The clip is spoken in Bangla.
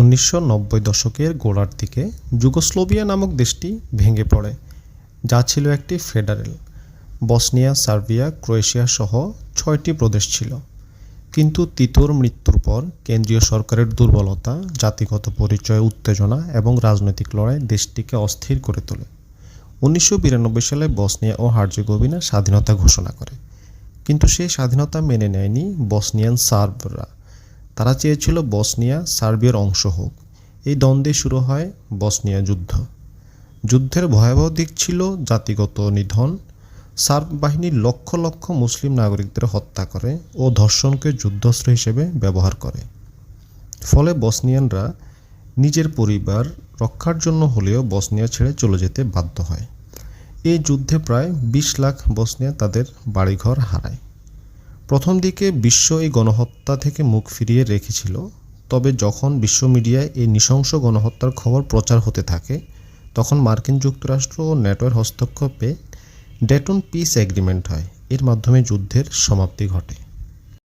উনিশশো নব্বই দশকের গোড়ার দিকে যুগোস্লোভিয়া নামক দেশটি ভেঙে পড়ে, যা ছিল একটি ফেডারেল। বসনিয়া, সার্বিয়া, ক্রোয়েশিয়া সহ ছয়টি প্রদেশ ছিল। কিন্তু তিতোর মৃত্যুর পর কেন্দ্রীয় সরকারের দুর্বলতা, জাতিগত পরিচয় উত্তেজনা এবং রাজনৈতিক লড়াই দেশটিকে অস্থির করে তোলে। উনিশশো বিরানব্বই সালে বসনিয়া ও হার্জেগোভিনা স্বাধীনতা ঘোষণা করে। কিন্তু সেই স্বাধীনতা মেনে নেয়নি বসনিয়ান সার্বরা। তারা চেয়েছিল বসনিয়া সার্বিয়ার অংশ হোক। এই দ্বন্দ্বে শুরু হয় বসনিয়া যুদ্ধ। যুদ্ধের ভয়াবহ দিক ছিল জাতিগত নিধন। সার্ব বাহিনী লক্ষ লক্ষ মুসলিম নাগরিকদের হত্যা করে ও ধর্ষণকে যুদ্ধস্ত্র হিসেবে ব্যবহার করে। ফলে বসনিয়ানরা নিজের পরিবার রক্ষার জন্য হলেও বসনিয়া ছেড়ে চলে যেতে বাধ্য হয়। এই যুদ্ধে প্রায় বিশ লাখ বসনিয়া তাদের বাড়িঘর হারায়। প্রথম দিকে বিশ্ব এই গণহত্যা থেকে মুখ ফিরিয়ে রেখেছিল, তবে যখন বিশ্ব মিডিয়ায় এই নৃশংস গণহত্যার খবর প্রচার হতে থাকে, তখন মার্কিন যুক্তরাষ্ট্র ও ন্যাটোর হস্তক্ষেপে ডেটন পিস এগ্রিমেন্ট হয়। এর মাধ্যমে যুদ্ধের সমাপ্তি ঘটে।